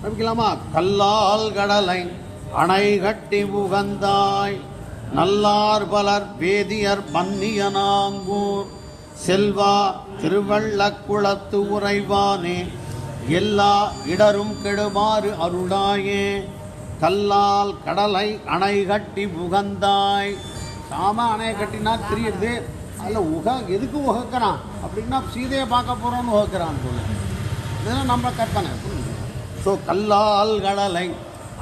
ஆரம்பிக்கலாமா கல்லால் கடலை அணை கட்டி உகந்தாய். நல்லார் பலர் வேதியர் மன்னியனாங்கூர். செல்வா திருவள்ளக்குளத்து உறைவானே. எல்லா இடரும் கெடுமாறு அருளாயே. கல்லால் கடலை அணை கட்டி புகந்தாய் சாம அணையை கட்டினா தெரியுது அதில் உக எதுக்கு உகக்கிறான்? அப்படின்னா சீதையை பார்க்க போகிறோன்னு உகக்கிறான்னு சொல்லு இதெல்லாம் நம்ம கற்பனை. ஸோ கல்லால் கடலை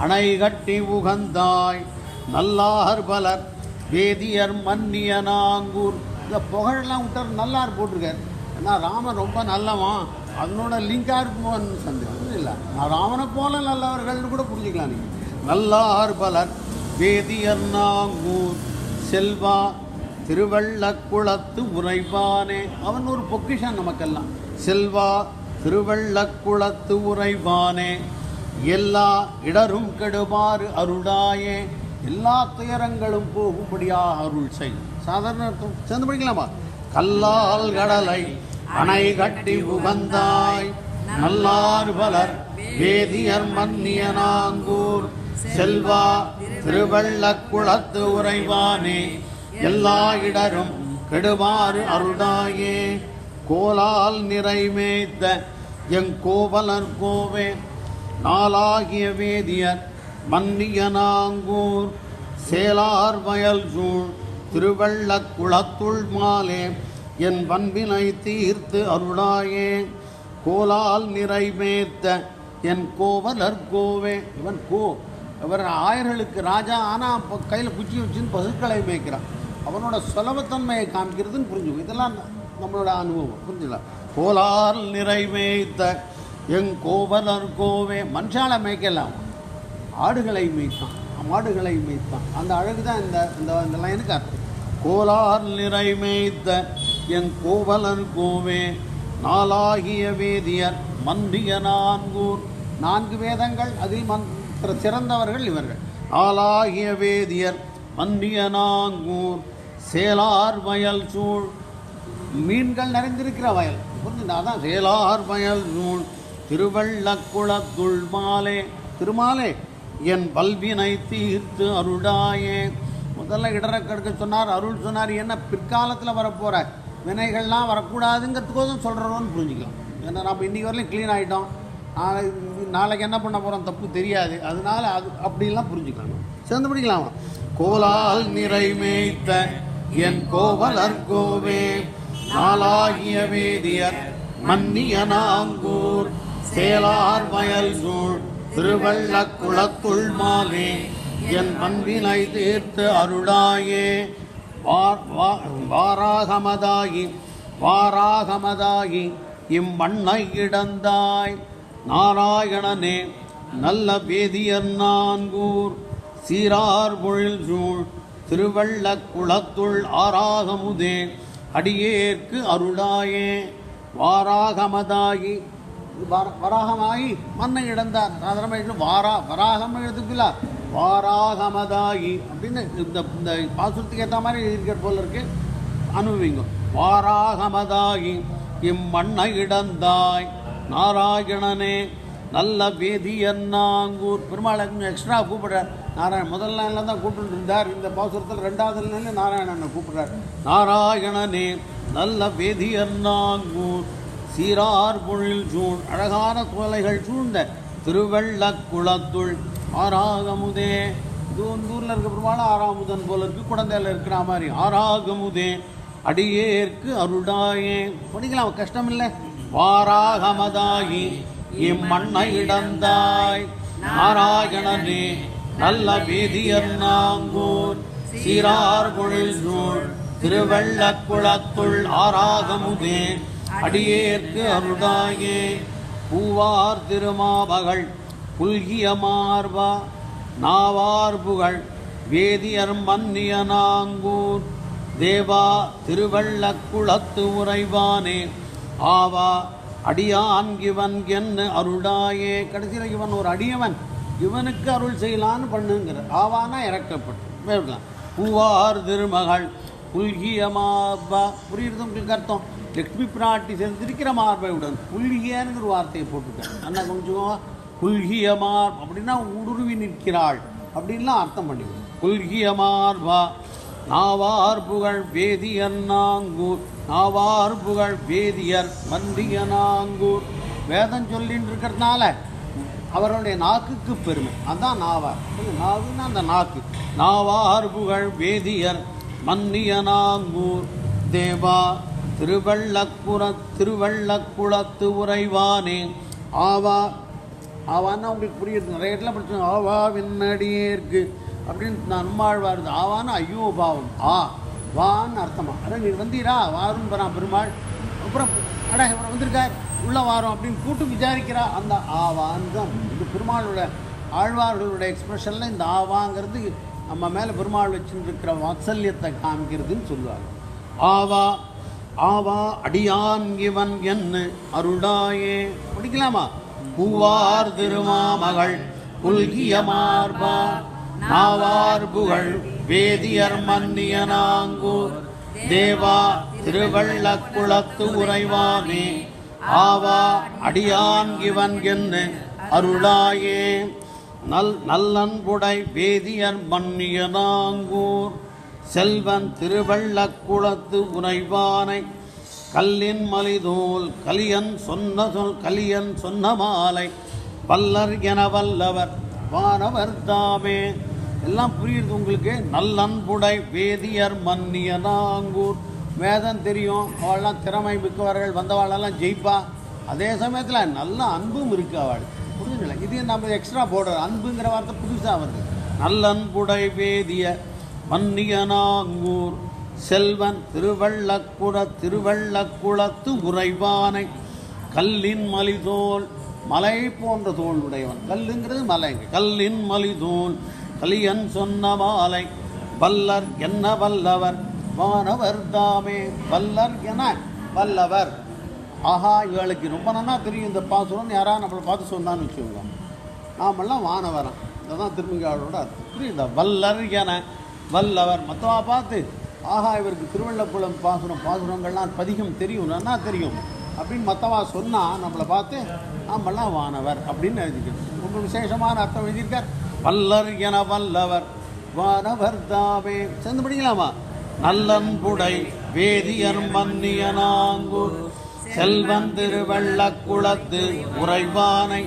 அணை கட்டி உகந்தாய். நல்லார் பலர் வேதியர் மன்னியனாங்கூர். இந்த புகழெல்லாம் விட்டார் நல்லார் போட்டிருக்காரு. ஏன்னா ராமன் ரொம்ப நல்லவன். அதனோட லிங்காக இருக்குமோன்னு சந்தேகம் இல்லை. நான் ராமனை போல நல்லவர்கள்னு கூட புரிஞ்சுக்கலாம் நீங்கள் நல்லார் பலர் வேதியர் நாங்கூர். செல்வா திருவள்ளக்குளத்து உறைவானே. அவன் ஒரு பொக்கிஷன் நமக்கெல்லாம். செல்வா திருவள்ளக்குளத்து உறைவானே எல்லா இடரும் கெடுமாறு அருளாயே எல்லா துயரங்களும் போகும்படியாக அருள் செய். சாதாரண சேர்ந்து படிக்கலாமா? கல்லால் கடலை அணை கட்டி உகந்தாய் நல்லார் பலர் வேதியர் மன்னியனாங்கூர். செல்வா திருவள்ளக்குளத்து உறைவானே எல்லா இடரும் கெடுமாறு அருளாயே. கோலால் நிறைமேத்த எங்கோவலர் கோவே நாளாகிய வேதியர் மன்னியனாங்கூர் சேலார் வயல் சூழ் திருவள்ளக்குளத்துள் மாலே என் பண்பினை தீர்த்து அருளாயே. கோலால் நிறைவேத்த என் கோவலர் கோவே இவன் கோ இவர் ஆயர்களுக்கு ராஜா ஆனால் இப்போ கையில் குச்சி வச்சுன்னு பசுக்களை மேய்க்கிறான். அவனோட சுலபத்தன்மையை காமிக்கிறதுன்னு புரிஞ்சுக்கும் இதெல்லாம் நம்மளோட அனுபவம். புரிஞ்சுல கோலால் நிறைவேய்த்த எங் கோவலர் கோவே. மனுஷால மேய்க்கலாம். ஆடுகளை மேய்த்தான் மாடுகளை மேய்த்தான் அந்த அழகு தான் இந்த இந்த இந்த லைனுக்கு அர்த்தம். கோலார் நிறை மேய்த்த என் கோவலர் கோவே. நாளாகிய வேதியர் மன்றிய நான்கூர். நான்கு வேதங்கள் அதில் மந்திர சிறந்தவர்கள் இவர்கள். நாளாகிய வேதியர் மன்றிய நாங்கூர் சேலார் வயல் சூழ். மீன்கள் நிறைந்திருக்கிற வயல். புரிஞ்சுதா அதான் சேலார் பயல் நூல். திருவள்ளக்குளத்துள் மாலே திருமாலே என் பல்வினை தீர்த்து அருளாயே. முதல்ல இடரக்கடுக்க கடுக்க சொன்னார் அருள் சொன்னார் என்ன பிற்காலத்தில் வரப்போகிற வினைகள்லாம் வரக்கூடாதுங்கிறதுக்கோதும் சொல்கிறோன்னு புரிஞ்சுக்கலாம். ஏன்னா நம்ம இன்றைக்கி வரலையும் க்ளீன் ஆகிட்டோம் நாளை நாளைக்கு என்ன பண்ண போகிறோம் தப்பு தெரியாது. அதனால அது அப்படிலாம் புரிஞ்சுக்கணும் சேர்ந்து பிடிக்கலாமா? கோலால் நிறைமேய்த்த என் கோவலர் கோவே. நாளாகிய வேதியர் மன்னியனாங்கூர் சேலார் வயல் சூழ் திருவள்ள குளத்துள் மாலே என் பண்பினை தீர்த்து அருளாயே. வார்- வா- வாராகமதாகி வாராகமதாகி இம்மண்ணை இடந்தாய் நாராயணனே நல்ல வேதியர் நான்கூர் சீரார் பொழில் சூழ் திருவள்ள குளத்துள் ஆராகமுதே. அடியேற்கு அருளாயே. வாராகமதாயி. வராகமாயி வர- வராகமாகி மண்ணை இழந்தார். சாதாரணமாக வாரா வராகம் எழுதுக்குல வாராகமதாயி அப்படின்னு இந்த இந்த பாசுரத்துக்கு ஏற்ற மாதிரி இருக்கிற போல இருக்கு. அனுபவிங்க. வாராகமதாயி இம்மண்ணை இடந்தாய் நாராயணனே நல்ல வேதியன்னாங்கூர் பெருமாளை கொஞ்சம் எக்ஸ்ட்ரா கூப்பிடுறார். நாராயண முதல் லைனில் தான் கூப்பிட்டு இருந்தார். இந்த பாசுரத்தில் ரெண்டாவது லைனில் நாராயணனை கூப்பிடுறார். நாராயணனே நல்ல வேதியன்னாங்கூர் சீரார் பொழில் சூழ் அழகான குவலைகள் சூழ்ந்த திருவள்ளக்குளத்துள் ஆராகமுதே இது வந்து ஊரில் இருக்க பெருமாள் ஆறாமுதன் போல இருக்கு குழந்தையில இருக்கிற மாதிரி. ஆராகமுதே அடியேற்கு அருடாயே படிக்கலாம் கஷ்டம் இல்லை. வாராகமதாயி இம்மண்ணை இடந்தாய் நாராயணனே நல்ல வேதியர் நாங்கூர் சீரார் பொழில் சூழ் திருவள்ளக்குளத்துள் ஆராகமுதே அடியேற்கு அருளாயே பூவார் திருமாபகள் புல்கிய மார்பா நாவார் புகழ் வேதியர் மன்னிய நாங்கூர் தேவா திருவள்ளக்குளத்து உறைவானே. ஆவா அடியான் இவன் என்ன அருளாயே கடைசியில் இவன் ஒரு அடியவன். இவனுக்கு அருள் செய்யலான்னு பண்ணுங்கிற. ஆவானா இறக்கப்பட்டு. பூவார் திருமகள் புல்கிய மார்பா. புரியுறது உங்களுக்கு அர்த்தம்? லக்ஷ்மி பிராட்டி செஞ்சிருக்கிற மார்பை உடன் புல்கியங்கிற வார்த்தையை போட்டுருக்கேன் அண்ணா கொஞ்சம் குல்கியமார் அப்படின்னா உடுருவி நிற்கிறாள். அப்படின்லாம் அர்த்தம் பண்ணிக்கணும். குல்கியமார்வா நாவார் புகழ் வேதியர் நாங்கூர். நாவார் புகழ் வேதியர் மந்திய நாங்கூர். வேதம் சொல்லின்னு இருக்கிறதுனால அவருடைய நாக்குக்கு பெருமை. அதான் நாவார். நாவுன்னா அந்த நாக்கு. நாவார் புகழ் வேதியர் மன்னியனாங்கூர் தேவா திருவள்ளக்குற திருவள்ளக்குளத்து உறைவானே. ஆவா ஆவான்னா உங்களுக்கு புரியுது. நிறைய இடத்துல படிச்சோம் ஆவா விண்ணடியே இருக்கு அப்படின்னு நான் நம்மாழ்வார் ஆவான்னு ஐயோ பாவம். ஆ வான்னு அர்த்தமா. அதான் நீ வந்தீரா? வாரும் பெருமாள். அப்புறம் அட இவர் வந்திருக்கார். உள்ள வாரம் அப்படின்னு கூட்டு விசாரிக்கிறா. அந்த ஆவான்னு தான் இது பெருமாளோட ஆழ்வார்களுடைய எக்ஸ்பிரஷனில் இந்த ஆவாங்கிறது நம்ம மேலே பெருமாள் வச்சுருக்கிற வாத்சல்யத்தை காமிக்கிறதுன்னு சொல்லுவாங்க. ஆவா ஆவா அடியான் இவன் என்ன அருடாயே படிக்கலாமா? பூவார் திருமாமகள் புல்கிய மார்பா. நாவார் புகழ் வேதியர் மன்னியனாங்கூர். தேவா திருவள்ளக்குளத்து உறைவானே ஆவா அடியான் இவன் என்ன அருளாயே. நல் நல்லன்புடை வேதியர் மன்னியதாங்கூர். செல்வன் திருவள்ளக்குளத்து உறைவானை. கல்லின் மலிதோல் கலியன் சொன்ன சொல் கலியன் சொன்ன மாலை. வல்லர் என வல்லவர் வானவர் தாமே. எல்லாம் புரியுது உங்களுக்கு? நல்லன்புடை வேதியர் மன்னியனாங்கூர் நாங்கூர் வேதம் தெரியும் அவள்லாம் திறமை மிக்கவர்கள் வந்தவாளெல்லாம் ஜெயிப்பா. அதே சமயத்தில் நல்ல அன்பும் இருக்குது அவள் புரிஞ்சுங்களா இது நம்ம எக்ஸ்ட்ரா போடுறோம் அன்புங்கிற வார்த்தை புதுசாக வருது. நல்லன்புடை வேதிய மன்னியனாங்கூர் செல்வன் திருவள்ளக்குட திருவள்ளக்குளத்து உறைவானை கல்லின் மலிதோல் மலை போன்ற தோல் உடையவன். கல்லுங்கிறது மலைங்க கல்லின் மலிதோல் கலியன் சொன்ன மாலை வல்லர் என்ன வல்லவர்? மாணவர் தாமே வல்லர் என வல்லவர். ஆஹா இவளுக்கு ரொம்ப நல்லா தெரியும் இந்த பாசுரம் யாராவது நம்மளை பார்த்து சொன்னான்னு வச்சுக்கோங்க. நாமெல்லாம் வானவரம் இதுதான் திருமங்காளோட அர்த்தம். புரியுதா? வல்லர் என வல்லவர். மொத்தமாக பார்த்து ஆஹா இவருக்கு திருவள்ளக்குளம் பாசுரம் பாசுரங்கள்லாம் பதிகம் தெரியும் நல்லா தெரியும் அப்படின்னு மற்றவா சொன்னால் நம்மளை பார்த்து நாமெல்லாம் வானவர் அப்படின்னு எழுதிக்கணும். ரொம்ப விசேஷமான அர்த்தம் எழுதியிருக்கார். வல்லர் என வல்லவர். வானவர் தாமே சேர்ந்து படிக்கலாமா? நல்லன்புடை வேதியர் மன்னியனாங்கூர் செல்வன் திருவள்ளக்குளத்து உறைவானை.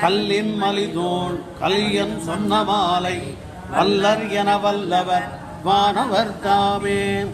கல்லின் மலிதோள் கலியன் சொன்ன மாலை வல்லர் என வல்லவர் வானவர் தாமே.